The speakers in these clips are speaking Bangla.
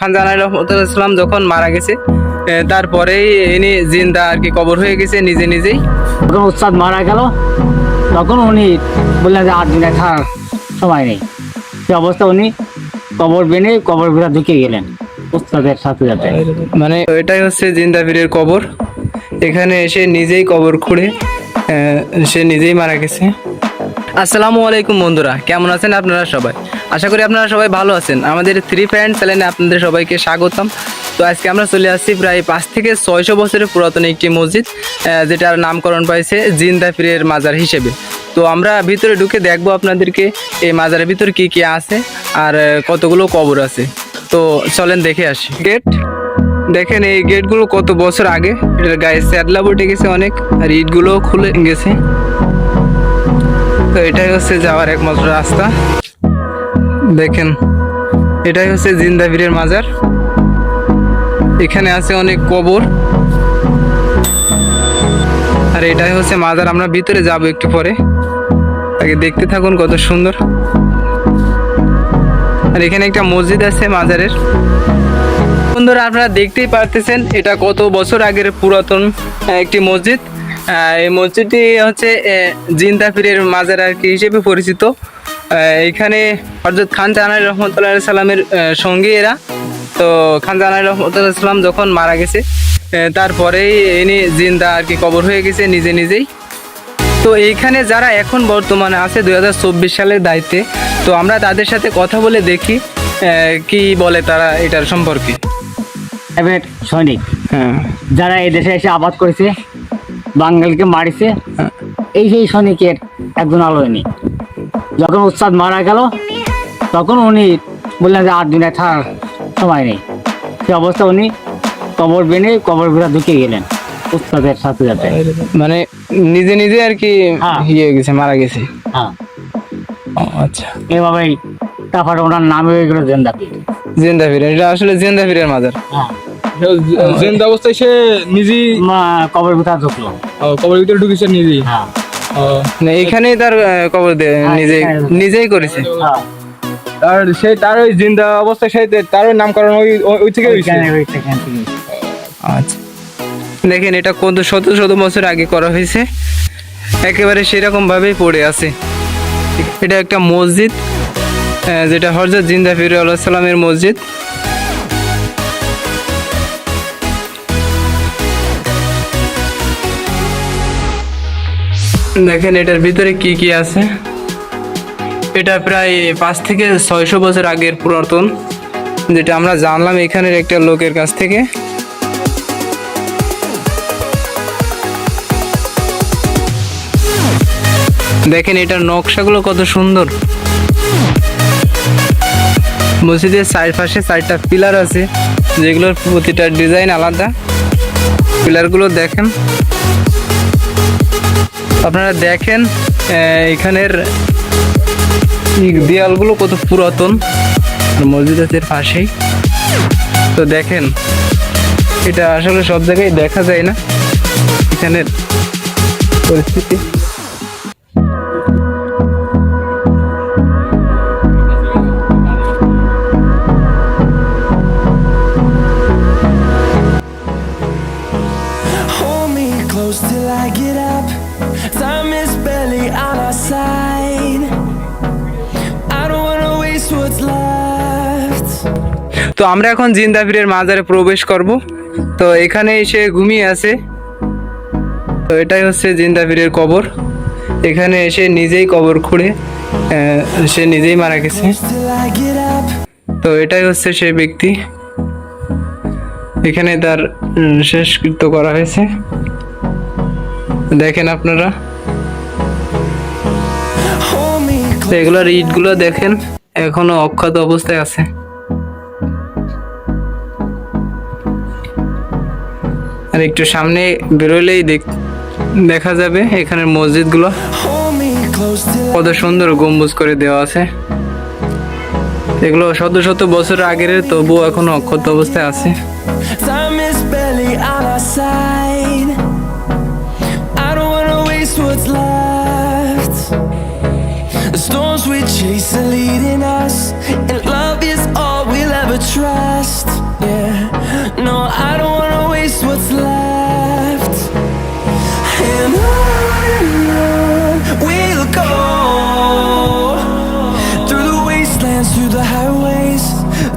খান জানাই রহমতুল্লাহ যখন মারা গেছে তারপরেই ইনি জিন্দা আর কি কবর হয়ে গেছে নিজে নিজেই। যখন উস্তাদ মারা গেল তখন উনি বললেন যে আট দিনে থাকার সময় নেই। সে অবস্থা উনি কবর বেনে কবর ভিতরে ঢুকে গেলেন উস্তাদের সাথে সাথে মানে এটাই হচ্ছে জিন্দা পীরের কবর। এখানে এসে নিজেই কবর খুঁড়ে সে নিজেই মারা গেছে। আসসালামু আলাইকুম বন্ধুরা, কেমন আছেন আপনারা সবাই? আশা করি আপনারা সবাই ভালো আছেন। আমাদের থ্রি ফ্রেন্ড চ্যানেলে আপনাদের সবাইকে স্বাগতম। তো আজকে আমরা চলে আসছি প্রায় পাঁচ থেকে ছয়শো বছরের পুরাতন একটি মসজিদ যেটার নামকরণ পাইছে জিন্দা পীরের মাজার হিসেবে। তো আমরা ভিতরে ঢুকে দেখব আপনাদেরকে এই মাজারের ভিতর কি কি আছে আর কতগুলো কবর আছে। তো চলেন দেখে আসি। গেট, দেখেন এই গেটগুলো কত বছর আগে। এটার গায়ে স্যাডলা বটে গেছে অনেক, আর ইটগুলো খুলে গেছে। তো এটাই হচ্ছে যাওয়ার একমাত্র রাস্তা। দেখেন, এটাই হচ্ছে জিন্দাবীরের মাজার। এখানে আছে অনেক কবর। আর এটাই হচ্ছে মাজার, আমরা ভিতরে যাব একটু পরে। আগে দেখতে থাকুন কত সুন্দর। আর এখানে একটা মসজিদ আছে মাজারের। বন্ধুরা, আপনারা দেখতেই পারতেছেন, এটা কত বছর আগের পুরাতন একটি মসজিদ। এই মসজিদটি হচ্ছে জিন্দা পীরের মাজার আর কি হিসেবে পরিচিত। এখানে হজরত খান জানাই রহমতুল্লাহ সাল্লামের সঙ্গী এরা। তো খান জানাই রহমতুল্লাহ সাল্লাম যখন মারা গেছে তারপরেই ইনি জিন্দা আর কি কবর হয়ে গেছে নিজে নিজেই। তো এইখানে যারা এখন বর্তমানে আছে দুই হাজার চব্বিশ সালের দায়িত্বে তো আমরা তাদের সাথে কথা বলে দেখি কি বলে তারা এটার সম্পর্কে। সৈনিক হ্যাঁ। যারা এই দেশে এসে আবাদ করেছে বাঙালিকে মারিছে। এই সেই সৈনিকের একজন আলোয়নি। যখন উস্তাদ মারা গেল তখন উনি বললেন যে আট দিনে থাকার সময় নেই। সে অবস্থা উনি কবর বেনে কবর ভিতরে ঢুকে গেলেন উস্তাদের সাথে সাথে মানে নিজে নিজে আর কি হ্যাঁ। ইয়ে গেছে মারা গেছে? হ্যাঁ। আচ্ছা। এভাবেই তারপরে ওনার নামে হয়ে গেল জেন্দাপি জিন্দা এটা আসলে জিন্দা ফিরের মাজার। হ্যাঁ। জেন্দ অবস্থায় সে নিজেই কবর ভিতরে ঢুকলো। ও, কবরের ভিতরে ঢুকেছে নিজেই? হ্যাঁ। না, এখানেই তার কবর নিজেই নিজেই করেছে। হ্যাঁ। আর সে তার ওই জিন্দা অবস্থায় সে তার ওই নামকরণ ওই ওই- থেকে আচ্ছা। দেখেন এটা কত শত শত বছর আগে করা হয়েছে। একেবারে সেরকম ভাবেই পড়ে আছে। এটা একটা মসজিদ যেটা হরজত জিন্দা ফির আল্লাহ সাল্লামের মসজিদ। দেখেন, এটার ভিতরে কি কি আছে? এটা প্রায় পাঁচ থেকে ছয়শো বছর আগের পুরাতন, যেটা আমরা জানলাম এখানের একটা লোকের কাছ থেকে। দেখেন, এটার নকশাগুলো কত সুন্দর। মসজিদের চারপাশে চারটা পিলার আছে, যেগুলোর প্রতিটা ডিজাইন আলাদা। পিলারগুলো দেখেন। আপনারা দেখেন এখানের দেয়ালগুলো কত পুরাতন। মসজিদের পাশেই। তো দেখেন, এটা আসলে সব জায়গায় দেখা যায় না। এখানের পরিস্থিতি। তো আমরা এখন জিন্দাফিরের মাজারে প্রবেশ করব। তো এখানে এসে ঘুমিয়ে আছে। তো এটাই হচ্ছে জিন্দাফিরের কবর। এখানে এসে নিজেই কবর খুঁড়ে সে নিজেই মারা গেছে. তো এটাই হচ্ছে সেই ব্যক্তি। এখানে তার শেষকৃত্য করা হয়েছে। দেখেন আপনারা। এগুলোর ইটগুলো দেখেন, এখনও অক্ষত অবস্থায় আছে। আর একটু সামনে বেরোলেই দেখা যাবে মসজিদগুলো কত সুন্দর গম্বুজ করে দেওয়া আছে। এগুলো শত শত বছর আগের তবু এখনও অক্ষত অবস্থায় আছে।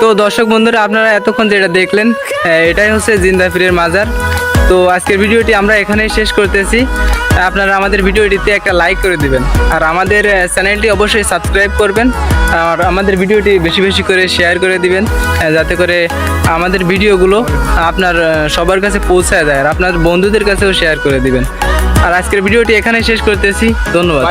তো দর্শক বন্ধুরা, আপনারা এতক্ষণ যেটা দেখলেন এটাই হচ্ছে জিন্দাফিরের মাজার। তো আজকের ভিডিওটি আমরা এখানেই শেষ করতেছি। আপনারা আমাদের ভিডিওটিতে একটা লাইক করে দিবেন। আর আমাদের চ্যানেলটি অবশ্যই সাবস্ক্রাইব করবেন। আর আমাদের ভিডিওটি বেশি বেশি করে শেয়ার করে দিবেন যাতে করে আমাদের ভিডিওগুলো আপনার সবার কাছে পৌঁছায় দেয় আর আপনার বন্ধুদের কাছেও শেয়ার করে দিবেন। আর আজকের ভিডিওটি এখানেই শেষ করতেছি। ধন্যবাদ।